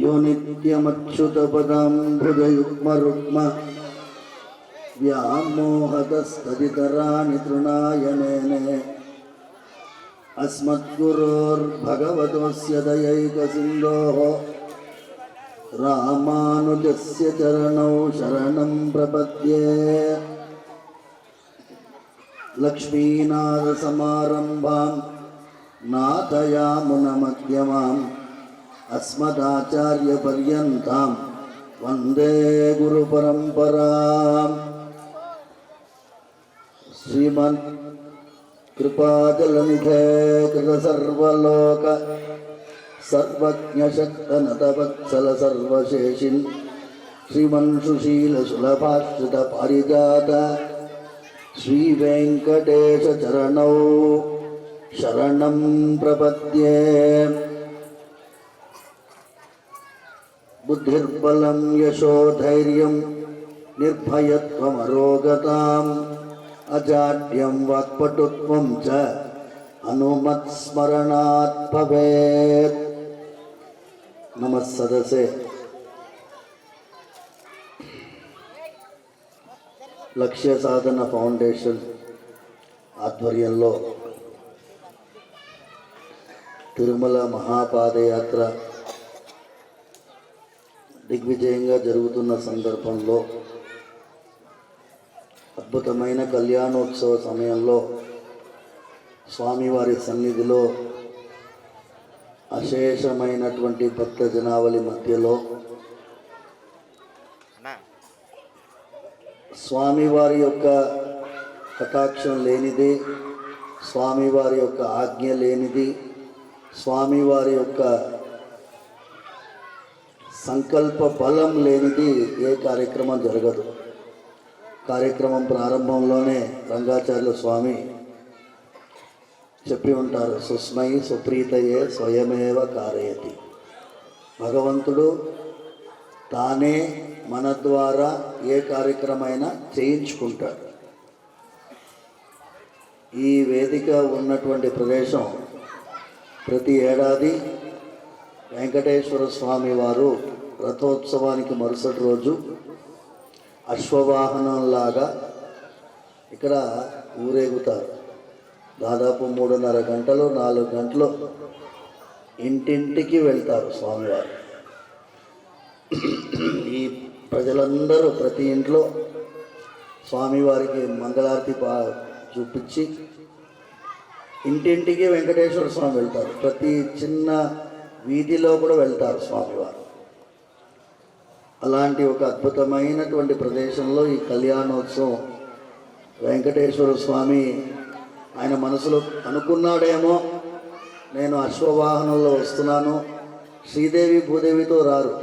यो नित्यमच्युतपदाम्बुजयुग्मरुग्म व्यामोहतस्तदितराणि तृणाय मेने अस्मद्गुरोर्भगवतोऽस्य दयैकसिन्धोः रामानुजस्य चरणौ शरणं प्रपद्ये लक्ष्मीनाथसमारम्भां नाथयामुनमध्यमाम् अस्मदाचार्यपर्यन्तां वंदे गुरुपरम्पराम्। श्रीमन् कृपाजलनिधे कृतसर्वलोक सर्वज्ञशक्तनतवत्सल सर्वशेषिन् श्रीमन्सुशीलसुलभाश्रितपारिजात श्रीवेङ्कटेशचरणौ शरणं प्रपद्ये। బుద్ధిర్బలం యశోధైర్యం నిర్భయత్వమరోగతాం అజాడ్యం వాక్పటుత్వం చ అనుమత్స్మరణాత్ భవేత్ నమస్సదసే లక్ష్య సాధన ఫౌండేషన్ ఆధ్వర్యంలో తిరుమల మహాపాదయాత్ర దిగ్విజయంగా జరుగుతున్న సందర్భంలో అద్భుతమైన కళ్యాణోత్సవ సమయంలో స్వామివారి సన్నిధిలో అశేషమైనటువంటి భక్త జనావళి మధ్యలో స్వామివారి యొక్క కటాక్షం లేనిది స్వామివారి యొక్క ఆజ్ఞ లేనిది స్వామివారి యొక్క సంకల్ప బలం లేనిది ఏ కార్యక్రమం జరగదు. కార్యక్రమం ప్రారంభంలోనే రంగాచార్యుల స్వామి చెప్పి ఉంటారు సుస్మై సుప్రీతయే స్వయమేవ కారయతి. భగవంతుడు తానే మన ద్వారా ఏ కార్యక్రమైనా చేయించుకుంటాడు. ఈ వేదిక ఉన్నటువంటి ప్రదేశం ప్రతి ఏడాది వెంకటేశ్వర స్వామి వారు రథోత్సవానికి మరుసటి రోజు అశ్వవాహనంలాగా ఇక్కడ ఊరేగుతారు. దాదాపు మూడున్నర గంటలు నాలుగు గంటలు ఇంటింటికి వెళ్తారు స్వామివారు. ఈ ప్రజలందరూ ప్రతి ఇంట్లో స్వామివారికి మంగళారతి పా చూపించి ఇంటింటికి వెంకటేశ్వర స్వామి వెళ్తారు. ప్రతి చిన్న వీధిలో కూడా వెళ్తారు స్వామివారు. అలాంటి ఒక అద్భుతమైనటువంటి ప్రదేశంలో ఈ కళ్యాణోత్సవం వెంకటేశ్వర స్వామి ఆయన మనసులో అనుకున్నాడేమో నేను అశ్వవాహనంలో వస్తున్నాను శ్రీదేవి భూదేవితో రారు.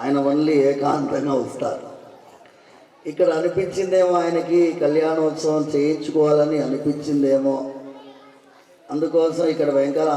ఆయన ఓన్లీ ఏకాంతంగా వస్తారు. ఇక్కడ అనిపించిందేమో ఆయనకి కళ్యాణోత్సవం చేయించుకోవాలని అనిపించిందేమో. అందుకోసం ఇక్కడ వెంకట